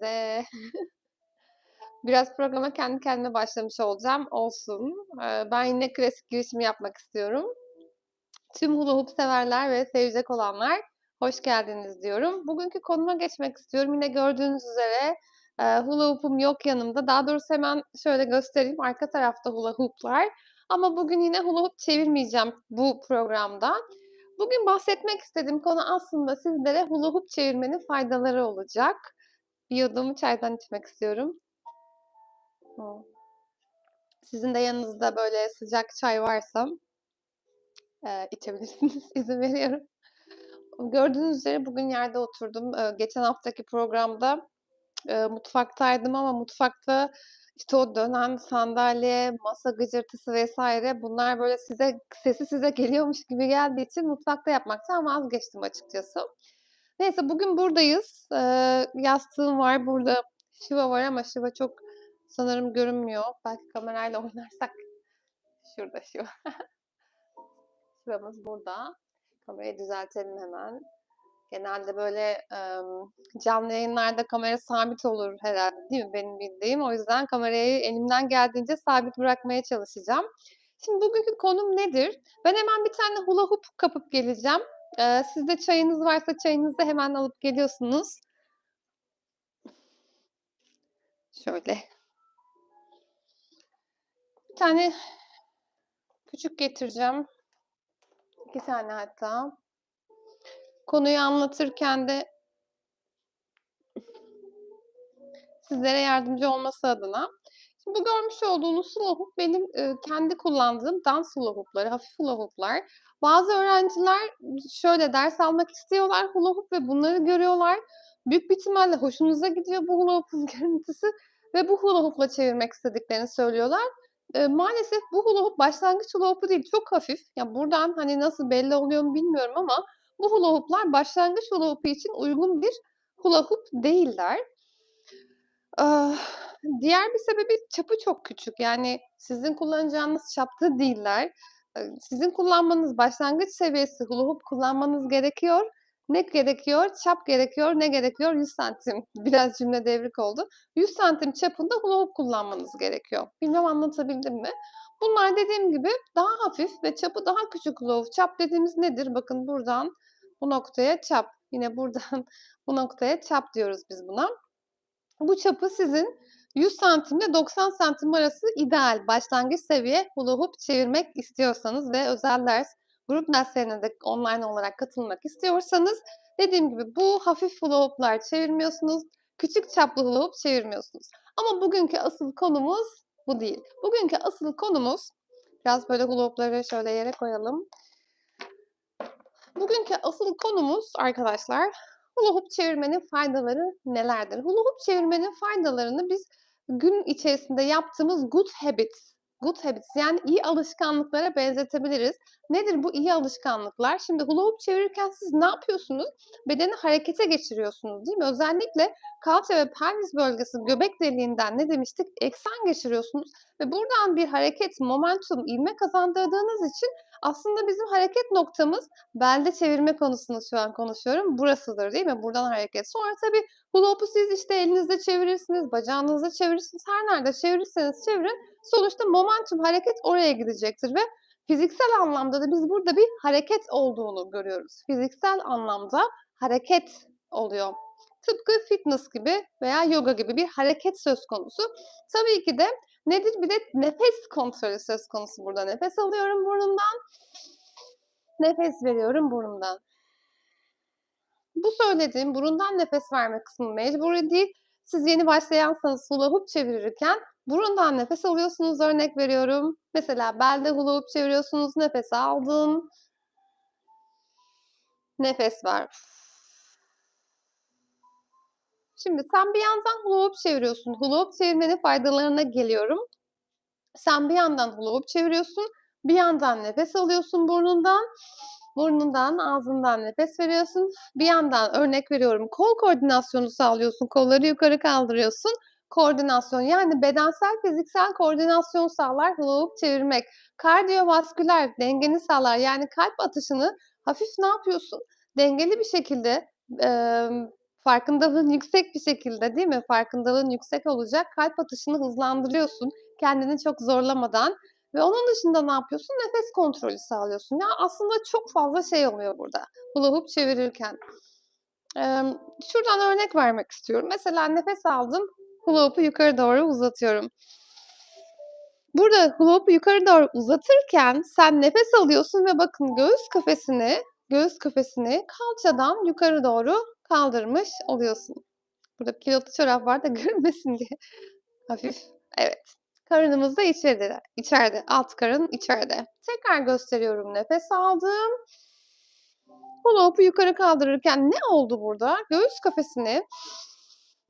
hepinize. Biraz programa kendi kendime başlamış olacağım. Olsun. Ben yine klasik girişimi yapmak istiyorum. Tüm hula hoop severler ve sevecek olanlar hoş geldiniz diyorum. Bugünkü konuma geçmek istiyorum. Yine gördüğünüz üzere hula hoop'um yok yanımda. Daha doğrusu hemen şöyle göstereyim. Arka tarafta hula hoop'lar. Ama bugün yine hula hoop çevirmeyeceğim bu programda. Bugün bahsetmek istediğim konu aslında sizlere hula hoop çevirmenin faydaları olacak. Bir yudum çaydan içmek istiyorum. Sizin de yanınızda böyle sıcak çay varsa eee, içebilirsiniz. İzin veriyorum. Gördüğünüz üzere bugün yerde oturdum. Eee, geçen haftaki programda eee, mutfaktaydım ama mutfakta işte o dönen sandalye, masa gıcırtısı vesaire bunlar böyle size sesi size geliyormuş gibi geldiği için mutfakta yapmaktan vazgeçtim açıkçası. Neyse bugün buradayız. Eee, yastığım var. Burada Şiva var ama Şiva çok sanırım görünmüyor. Belki kamerayla oynarsak. Şurada Şiva. Şivamız burada. Kamerayı düzeltelim hemen. Genelde böyle emm, canlı yayınlarda kamera sabit olur herhalde değil mi benim bildiğim? O yüzden kamerayı elimden geldiğince sabit bırakmaya çalışacağım. Şimdi bugünkü konum nedir? Ben hemen bir tane hula hoop kapıp geleceğim. Eee, sizde çayınız varsa çayınızı hemen alıp geliyorsunuz. Şöyle. Bir tane küçük getireceğim. 2 tane hatta. Konuyu anlatırken de sizlere yardımcı olması adına. Bu görmüş olduğunuz hula hoop benim, eee, kendi kullandığım dans hula hoop'ları, hafif hula hoop'lar. Bazı öğrenciler şöyle ders almak istiyorlar hula hoop ve bunları görüyorlar. Büyük bir ihtimalle hoşunuza gidiyor bu hula hoop'un görüntüsü ve bu hula hoop'la çevirmek istediklerini söylüyorlar. Eee, maalesef bu hula hoop başlangıç hula hoop'u değil, çok hafif. Ya, buradan, hani, nasıl belli oluyor mu bilmiyorum ama bu hula hoop'lar başlangıç hula hoop'u için uygun bir hula hoop değiller. Ah, diğer bir sebebi çapı çok küçük. Yani sizin kullanacağınız çapta değiller. Sizin kullanmanız başlangıç seviyesi hula hoop kullanmanız gerekiyor. Ne gerekiyor? Çap gerekiyor. Ne gerekiyor? 100 santim. Biraz cümle devrik oldu. 100 santim çapında hula hoop kullanmanız gerekiyor. Bilmem anlatabildim mi? Bunlar dediğim gibi daha hafif ve çapı daha küçük hula hoop. Çap dediğimiz nedir? Bakın buradan bu noktaya çap. Yine buradan bu noktaya çap diyoruz biz buna. Bu çapı sizin 100 santimle 90 santim arası ideal başlangıç seviye hula hoop çevirmek istiyorsanız ve özel ders, grup derslerine de online olarak katılmak istiyorsanız dediğim gibi bu hafif hula hoop'lar çevirmiyorsunuz. Küçük çaplı hula hoop çevirmiyorsunuz. Ama bugünkü asıl konumuz bu değil. Bugünkü asıl konumuz biraz böyle hula hoop'ları şöyle yere koyalım. Bugünkü asıl konumuz arkadaşlar hula hoop çevirmenin faydaları nelerdir? Hula hoop çevirmenin faydalarını biz gün içerisinde yaptığımız good habits, good habits yani iyi alışkanlıklara benzetebiliriz. Nedir bu iyi alışkanlıklar? Şimdi hula hoop çevirirken siz ne yapıyorsunuz? Bedeni harekete geçiriyorsunuz değil mi? Özellikle kalça ve pelvis bölgesi göbek deliğinden ne demiştik? Eksen geçiriyorsunuz ve buradan bir hareket, momentum, ivme kazandırdığınız için aslında bizim hareket noktamız belde çevirme konusunu şu an konuşuyorum. Burasıdır değil mi? Buradan hareket. Sonra tabii hula hoop'u siz işte elinizde çevirirsiniz, bacağınızda çevirirsiniz. Her nerede çevirirseniz çevirin. Sonuçta momentum, hareket oraya gidecektir ve fiziksel anlamda da biz burada bir hareket olduğunu görüyoruz. Fiziksel anlamda hareket oluyor. Tıpkı fitness gibi veya yoga gibi bir hareket söz konusu. Tabii ki de nedir? Bir de nefes kontrolü söz konusu burada. Nefes alıyorum burnumdan. Nefes veriyorum burnumdan. Bu söylediğim burundan nefes verme kısmı mecburi değil. Siz yeni başlayansanız hula hoop çevirirken burundan nefes alıyorsunuz örnek veriyorum. Mesela belde hula hoop çeviriyorsunuz. Nefes aldın. Nefes ver. Şimdi sen bir yandan hula hoop çeviriyorsun. Hula hoop çevirmenin faydalarına geliyorum. Sen bir yandan hula hoop çeviriyorsun. Bir yandan nefes alıyorsun burnundan. Burnundan, ağzından nefes veriyorsun. Bir yandan örnek veriyorum kol koordinasyonu sağlıyorsun. Kolları yukarı kaldırıyorsun. Koordinasyon yani bedensel fiziksel koordinasyon sağlar hula hoop çevirmek. Kardiyovasküler dengeni sağlar. Yani kalp atışını hafif ne yapıyorsun? Dengeli bir şekilde eee Farkındalığın yüksek bir şekilde, değil mi? Farkındalığın yüksek olacak. Kalp atışını hızlandırıyorsun kendini çok zorlamadan ve onun dışında ne yapıyorsun? Nefes kontrolü sağlıyorsun. Ya aslında çok fazla şey oluyor burada hula çevirirken. Emm, şuradan örnek vermek istiyorum. Mesela nefes aldım, hula yukarı doğru uzatıyorum. Burada hula yukarı doğru uzatırken sen nefes alıyorsun ve bakın göğüs kafesini göğüs kafesini kalçadan yukarı doğru kaldırmış oluyorsun. Burada kilotlu çorap var da görünmesin diye. Hafif. Evet. Karnımız da içeride. içeride. Alt karın içeride. Tekrar gösteriyorum. Nefes aldım. Hula hoop'u yukarı kaldırırken ne oldu burada? Göğüs kafesini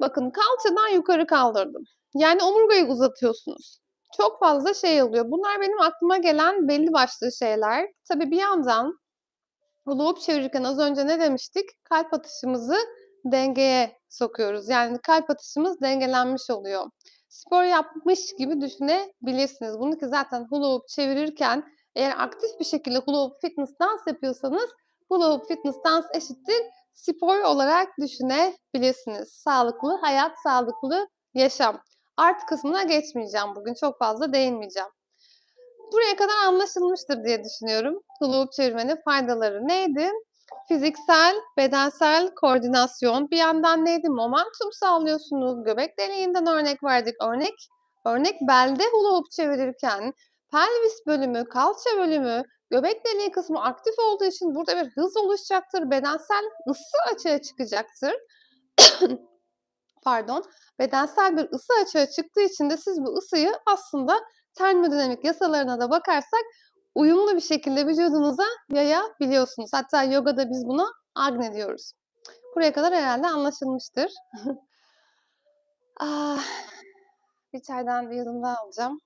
bakın kalçadan yukarı kaldırdım. Yani omurgayı uzatıyorsunuz. Çok fazla şey oluyor. Bunlar benim aklıma gelen belli başlı şeyler. Tabii bir yandan hula hoop çevirirken az önce ne demiştik? Kalp atışımızı dengeye sokuyoruz. Yani kalp atışımız dengelenmiş oluyor. Spor yapmış gibi düşünebilirsiniz. Bunu ki zaten hula hoop çevirirken eğer aktif bir şekilde hula hoop fitness dans yapıyorsanız hula hoop fitness dans eşittir spor olarak düşünebilirsiniz. Sağlıklı hayat, sağlıklı yaşam. Art kısmına geçmeyeceğim bugün. Çok fazla değinmeyeceğim. Buraya kadar anlaşılmıştır diye düşünüyorum. Hoop çevirmenin faydaları neydi? Fiziksel, bedensel koordinasyon. Bir yandan neydi? Momentum sağlıyorsunuz. Göbek deliğinden örnek verdik. Örnek örnek belde hula çevirirken pelvis bölümü, kalça bölümü, göbek deliği kısmı aktif olduğu için burada bir hız oluşacaktır. Bedensel ısı açığa çıkacaktır. Pardon. Bedensel bir ısı açığa çıktığı için de siz bu ısıyı aslında termodinamik yasalarına da bakarsak uyumlu bir şekilde vücudunuza yayabiliyorsunuz. Hatta yogada biz buna agne diyoruz. Buraya kadar herhalde anlaşılmıştır. ah, bir çaydan bir yudum daha alacağım.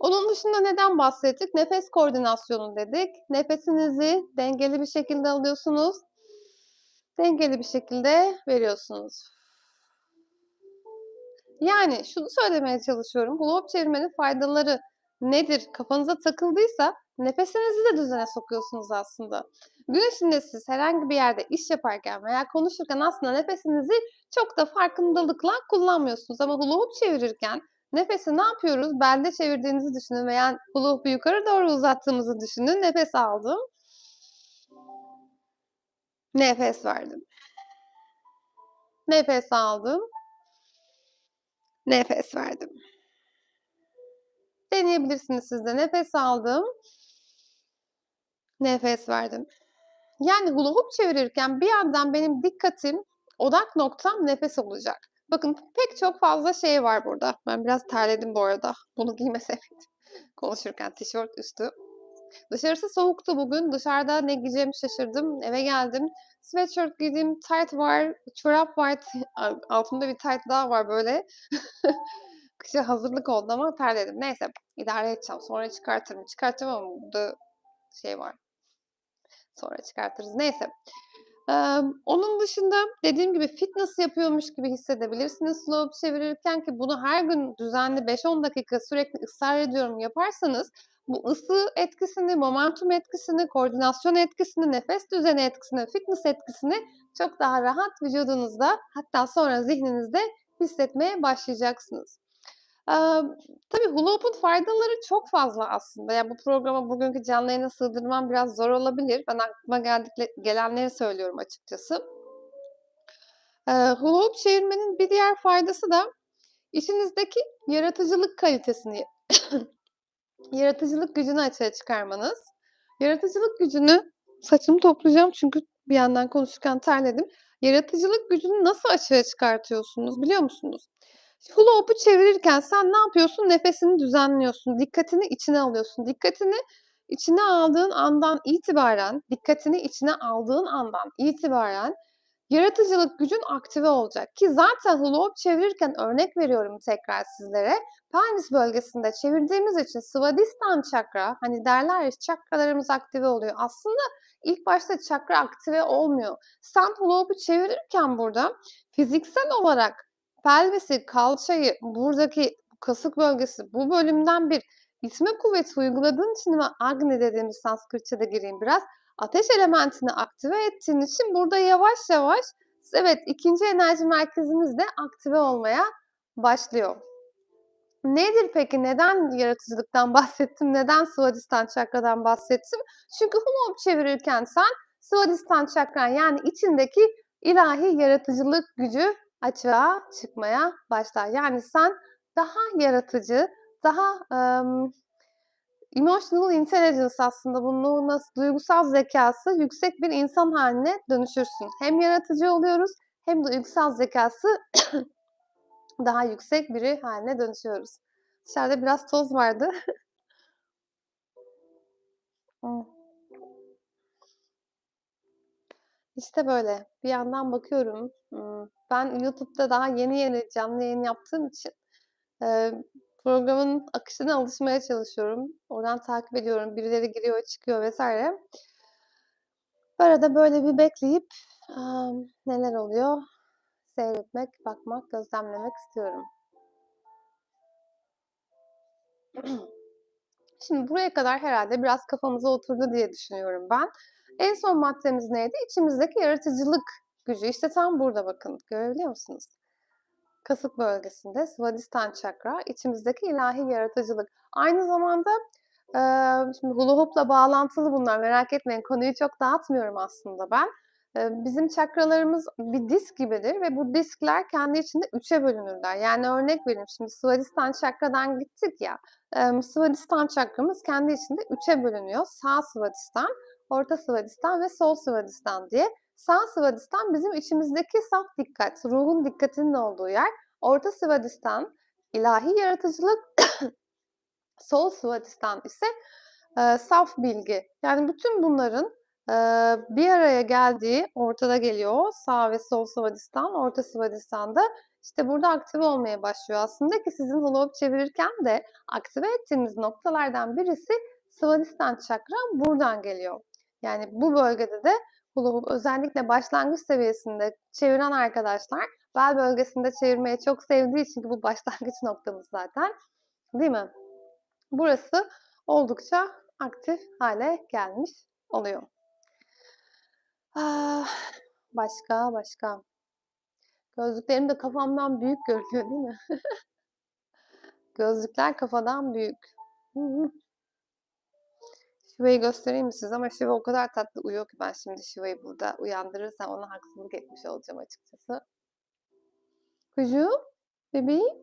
Onun dışında neden bahsettik? Nefes koordinasyonu dedik. Nefesinizi dengeli bir şekilde alıyorsunuz. Dengeli bir şekilde veriyorsunuz. Yani şunu söylemeye çalışıyorum. Hula çevirmenin faydaları nedir? Kafanıza takıldıysa nefesinizi de düzene sokuyorsunuz aslında. Gün içinde siz herhangi bir yerde iş yaparken veya konuşurken aslında nefesinizi çok da farkındalıkla kullanmıyorsunuz. Ama hula hoop çevirirken nefesi ne yapıyoruz? Belde çevirdiğinizi düşünün veya hula hoop'u yukarı doğru uzattığımızı düşünün. Nefes aldım. Nefes verdim. Nefes aldım. Nefes verdim. Deneyebilirsiniz siz de. Nefes aldım. Nefes verdim. Yani hula hoop çevirirken bir yandan benim dikkatim, odak noktam nefes olacak. Bakın pek çok fazla şey var burada. Ben biraz terledim bu arada. Bunu giymeseydim. Konuşurken tişört üstü. Dışarısı soğuktu bugün. Dışarıda ne giyeceğimi şaşırdım. Eve geldim. Sweatshirt giydim. Tight var. Çorap var. Altımda bir tight daha var böyle. Kışa hazırlık oldu ama terledim. Neyse idare edeceğim. Sonra çıkartırım. Çıkartacağım ama burada şey var. Sonra çıkartırız. Neyse. Ee, onun dışında dediğim gibi fitness yapıyormuş gibi hissedebilirsiniz slow çevirirken ki bunu her gün düzenli 5-10 dakika sürekli ısrar ediyorum yaparsanız bu ısı etkisini, momentum etkisini, koordinasyon etkisini, nefes düzeni etkisini, fitness etkisini çok daha rahat vücudunuzda hatta sonra zihninizde hissetmeye başlayacaksınız. Ee, tabii hula hoop'un faydaları çok fazla aslında. Yani bu programa bugünkü canlı yayına sığdırmam biraz zor olabilir. Ben aklıma geldikle, gelenleri söylüyorum açıkçası. Ee, hula hoop çevirmenin bir diğer faydası da işinizdeki yaratıcılık kalitesini yaratıcılık gücünü açığa çıkarmanız. Yaratıcılık gücünü saçımı toplayacağım çünkü bir yandan konuşurken terledim. Yaratıcılık gücünü nasıl açığa çıkartıyorsunuz biliyor musunuz? Hula hoop'u çevirirken sen ne yapıyorsun? Nefesini düzenliyorsun. Dikkatini içine alıyorsun. Dikkatini içine aldığın andan itibaren, dikkatini içine aldığın andan itibaren yaratıcılık gücün aktive olacak. Ki zaten hula hoop çevirirken örnek veriyorum tekrar sizlere. Pelvis bölgesinde çevirdiğimiz için Svadhisthana çakra, hani derler ya çakralarımız aktive oluyor. Aslında ilk başta çakra aktive olmuyor. Sen hula hoop'u çevirirken burada fiziksel olarak pelvisi, kalçayı, buradaki kasık bölgesi bu bölümden bir itme kuvveti uyguladığın için ve Agni dediğimiz Sanskritçe'de gireyim biraz. Ateş elementini aktive ettiğin için burada yavaş yavaş evet ikinci enerji merkezimiz de aktive olmaya başlıyor. Nedir peki? Neden yaratıcılıktan bahsettim? Neden Svadhisthana çakradan bahsettim? Çünkü hoop çevirirken sen Svadhisthana çakran yani içindeki ilahi yaratıcılık gücü açığa çıkmaya başlar. Yani sen daha yaratıcı, daha um, emotional intelligence aslında bunu nasıl duygusal zekası yüksek bir insan haline dönüşürsün. Hem yaratıcı oluyoruz hem duygusal zekası daha yüksek biri haline dönüşüyoruz. Dışarıda biraz toz vardı. İşte böyle. Bir yandan bakıyorum. Ben YouTube'da daha yeni yeni canlı yayın yaptığım için programın akışına alışmaya çalışıyorum. Oradan takip ediyorum. Birileri giriyor, çıkıyor vesaire. Arada böyle bir bekleyip neler oluyor seyretmek, bakmak, gözlemlemek istiyorum. Şimdi buraya kadar herhalde biraz kafamıza oturdu diye düşünüyorum ben. En son maddemiz neydi? İçimizdeki yaratıcılık gücü. İşte tam burada bakın. Görebiliyor musunuz? Kasık bölgesinde Svadhisthana çakra, içimizdeki ilahi yaratıcılık. Aynı zamanda e, şimdi hula hoop'la bağlantılı bunlar. Merak etmeyin konuyu çok dağıtmıyorum aslında ben. E, bizim çakralarımız bir disk gibidir ve bu diskler kendi içinde üçe bölünürler. Yani örnek vereyim şimdi Svadhisthana çakradan gittik ya. E, Svadhisthana çakramız kendi içinde üçe bölünüyor. Sağ Svadhisthana, Orta Svadhisthana ve Sol Svadhisthana diye. Sağ Svadhisthana bizim içimizdeki saf dikkat, ruhun dikkatinin olduğu yer. Orta Svadhisthana ilahi yaratıcılık, Sol Svadhisthana ise e, saf bilgi. Yani bütün bunların e, bir araya geldiği ortada geliyor. Sağ ve sol Svadhisthana, orta Svadhisthana'da işte burada aktive olmaya başlıyor aslında ki sizin hula çevirirken de aktive ettiğiniz noktalardan birisi Svadhisthana çakra buradan geliyor. Yani bu bölgede de hoop özellikle başlangıç seviyesinde çeviren arkadaşlar bel bölgesinde çevirmeyi çok sevdiği için bu başlangıç noktamız zaten. Değil mi? Burası oldukça aktif hale gelmiş oluyor. Ah, başka, başka. Gözlüklerim de kafamdan büyük görünüyor değil mi? Gözlükler kafadan büyük. Hı hı. Şiva'yı göstereyim mi size? Ama Şiva o kadar tatlı uyuyor ki ben şimdi Şiva'yı burada uyandırırsam ona haksızlık etmiş olacağım açıkçası. Kucuğum, bebeğim,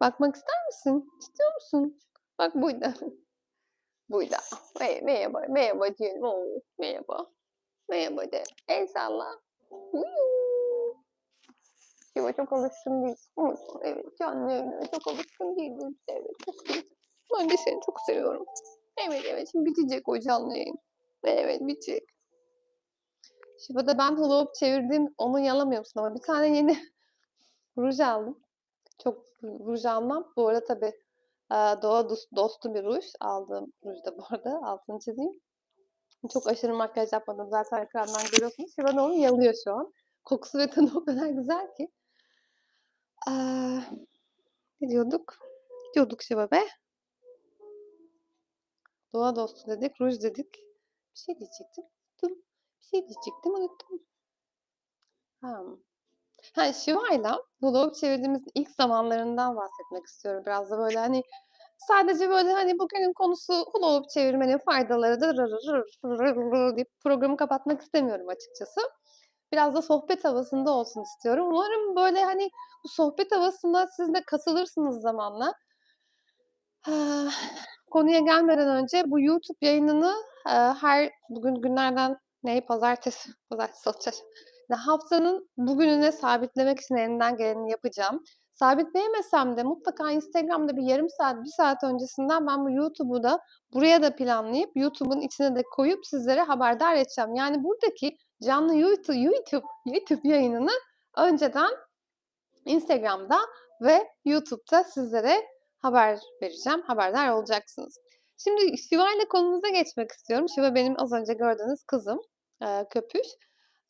bakmak ister misin? İstiyor musun? Bak burada. burada. Merhaba, merhaba diyelim. Oo, merhaba. Merhaba de. El salla. Şiva çok alışkın değil. Evet, canlı evine çok alışkın değilim. Evet, çok. Ben de seni çok seviyorum. Evet evet şimdi bitecek o canlı yayın. Evet bitecek. Şifada ben hula çevirdim onu yalamıyorsun ama bir tane yeni ruj aldım. Çok ruj almam. Bu arada tabii doğa dostu bir ruj. Aldığım ruj da bu arada altını çizeyim. Çok aşırı makyaj yapmadım. Zaten ekrandan görüyorsunuz. Şiva onu yalıyor şu an. Kokusu ve tadı o kadar güzel ki. Ee, ne diyorduk? Diyorduk Şiva be. Doğa dostu dedik, ruj dedik. Bir şey diyecektim. Unuttum. Bir şey diyecektim, unuttum. Ha. Ha, Shiva'yla Dolabı çevirdiğimiz ilk zamanlarından bahsetmek istiyorum. Biraz da böyle hani sadece böyle hani bugünün konusu hula çevirmenin faydalarıdır deyip programı kapatmak istemiyorum açıkçası. Biraz da sohbet havasında olsun istiyorum. Umarım böyle hani bu sohbet havasında siz de katılırsınız zamanla. Konuya gelmeden önce bu YouTube yayınını, eee, her bugün günlerden ne? Pazartesi, pazartesi, çarşamba. haftanın bugününe sabitlemek için elimden geleni yapacağım. Sabitleyemesem de mutlaka Instagram'da bir yarım saat, bir saat öncesinden ben bu YouTube'u da buraya da planlayıp YouTube'un içine de koyup sizlere haberdar edeceğim. Yani buradaki canlı YouTube YouTube YouTube yayınını önceden Instagram'da ve YouTube'da sizlere haber vereceğim. Haberdar olacaksınız. Şimdi Şiva ile konumuza geçmek istiyorum. Şiva benim az önce gördüğünüz kızım. E, köpüş.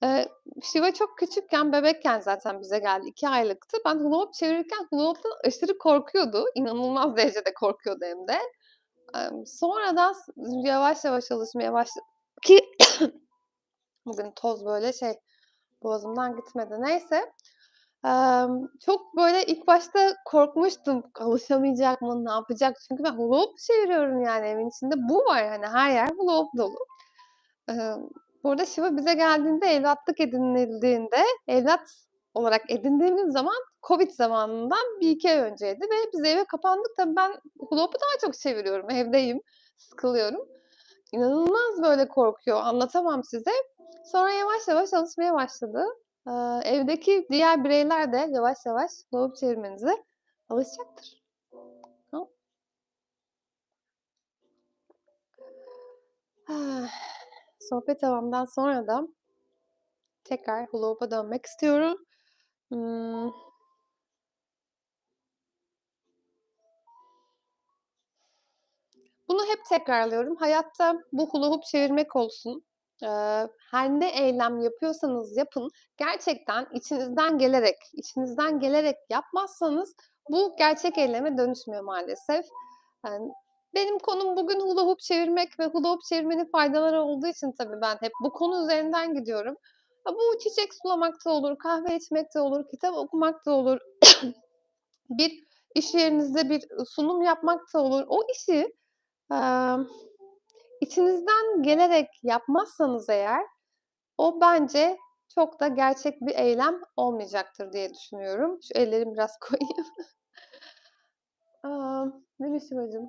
E, Şiva çok küçükken, bebekken zaten bize geldi. iki aylıktı. Ben hula hoop çevirirken hula hoop'tan aşırı korkuyordu. İnanılmaz derecede korkuyordu hem de. E, sonra da yavaş yavaş alışmaya başladı. Ki bugün toz böyle şey boğazımdan gitmedi. Neyse. Çok böyle ilk başta korkmuştum. Alışamayacak mı, ne yapacak? Çünkü ben hula hoop çeviriyorum yani evin içinde. Bu var hani her yer hula hoop dolu. Emm, bu Şiva bize geldiğinde, evlatlık edinildiğinde, evlat olarak edindiğimiz zaman COVID zamanından 1-2 ay önceydi ve biz eve kapandık. Tabii ben hula daha çok çeviriyorum. Evdeyim, sıkılıyorum. İnanılmaz böyle korkuyor, anlatamam size. Sonra yavaş yavaş alışmaya başladı. Evdeki diğer bireyler de yavaş yavaş hoop çevirmenize alışacaktır. Sohbet havamdan sonra da tekrar hula hoop'a dönmek istiyorum. Imm Bunu hep tekrarlıyorum. Hayatta bu hula hoop çevirmek olsun, her ne eylem yapıyorsanız yapın, gerçekten içinizden gelerek, içinizden gelerek yapmazsanız bu gerçek eyleme dönüşmüyor maalesef. Benim konum bugün hula hoop çevirmek ve hula hoop çevirmenin faydaları olduğu için tabii ben hep bu konu üzerinden gidiyorum. Bu çiçek sulamak da olur, kahve içmek de olur, kitap okumak da olur. Bir iş yerinizde bir, sunum yapmak da olur. O işi, emm, içinizden gelerek yapmazsanız eğer o bence çok da gerçek bir eylem olmayacaktır diye düşünüyorum. Şu ellerimi biraz koyayım. Değil mi Şivacığım?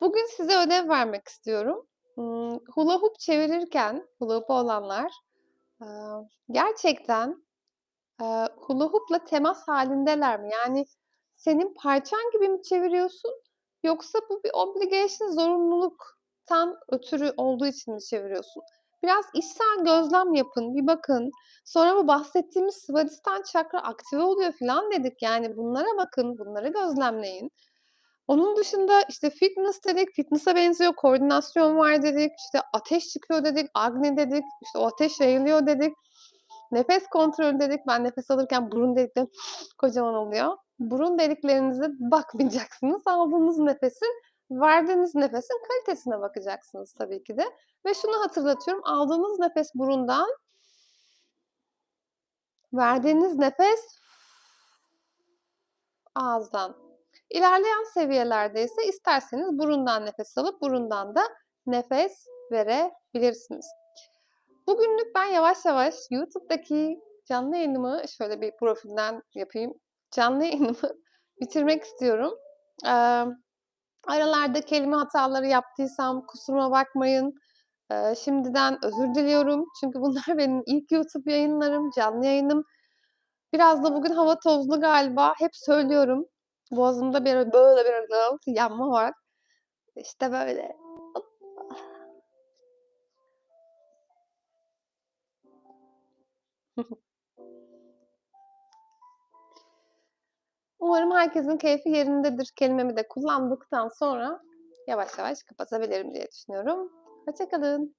Bugün size ödev vermek istiyorum. Imm, hula hoop çevirirken, hula hoop'u olanlar, gerçekten, hula hoop'la temas hâlindeler mi? Yani senin parçan gibi mi çeviriyorsun yoksa bu bir obligation, zorunluluktan ötürü olduğu için mi çeviriyorsun? Biraz içsel gözlem yapın, bir bakın. Sonra bu bahsettiğimiz Svadhisthana çakra aktive oluyor filan dedik. Yani bunlara bakın, bunları gözlemleyin. Onun dışında, işte, fitness dedik, fitness'a benziyor, koordinasyon var dedik, işte, ateş çıkıyor dedik, Agni dedik, işte, o ateş yayılıyor dedik. Nefes kontrolü dedik. Ben nefes alırken burun deliklerim kocaman oluyor. Burun deliklerinize bakmayacaksınız. Aldığınız nefesin, verdiğiniz nefesin kalitesine bakacaksınız tabii ki de ve şunu hatırlatıyorum, aldığınız nefes burundan verdiğiniz nefes ağızdan. İlerleyen seviyelerde ise isterseniz burundan nefes alıp burundan da nefes verebilirsiniz. Bugünlük ben yavaş yavaş YouTube'daki canlı yayınımı şöyle bir profilden yapayım. Canlı yayınımı bitirmek istiyorum. Emm, aralarda kelime hataları yaptıysam kusuruma bakmayın. Eee, şimdiden özür diliyorum. Çünkü bunlar benim ilk YouTube yayınlarım, canlı yayınım. Biraz da bugün hava tozlu galiba. Hep söylüyorum. Boğazımda bir böyle bir yanma var. İşte böyle. Umarım herkesin keyfi yerindedir. Kelimemi de kullandıktan sonra yavaş yavaş kapatabilirim diye düşünüyorum. Hoşça kalın.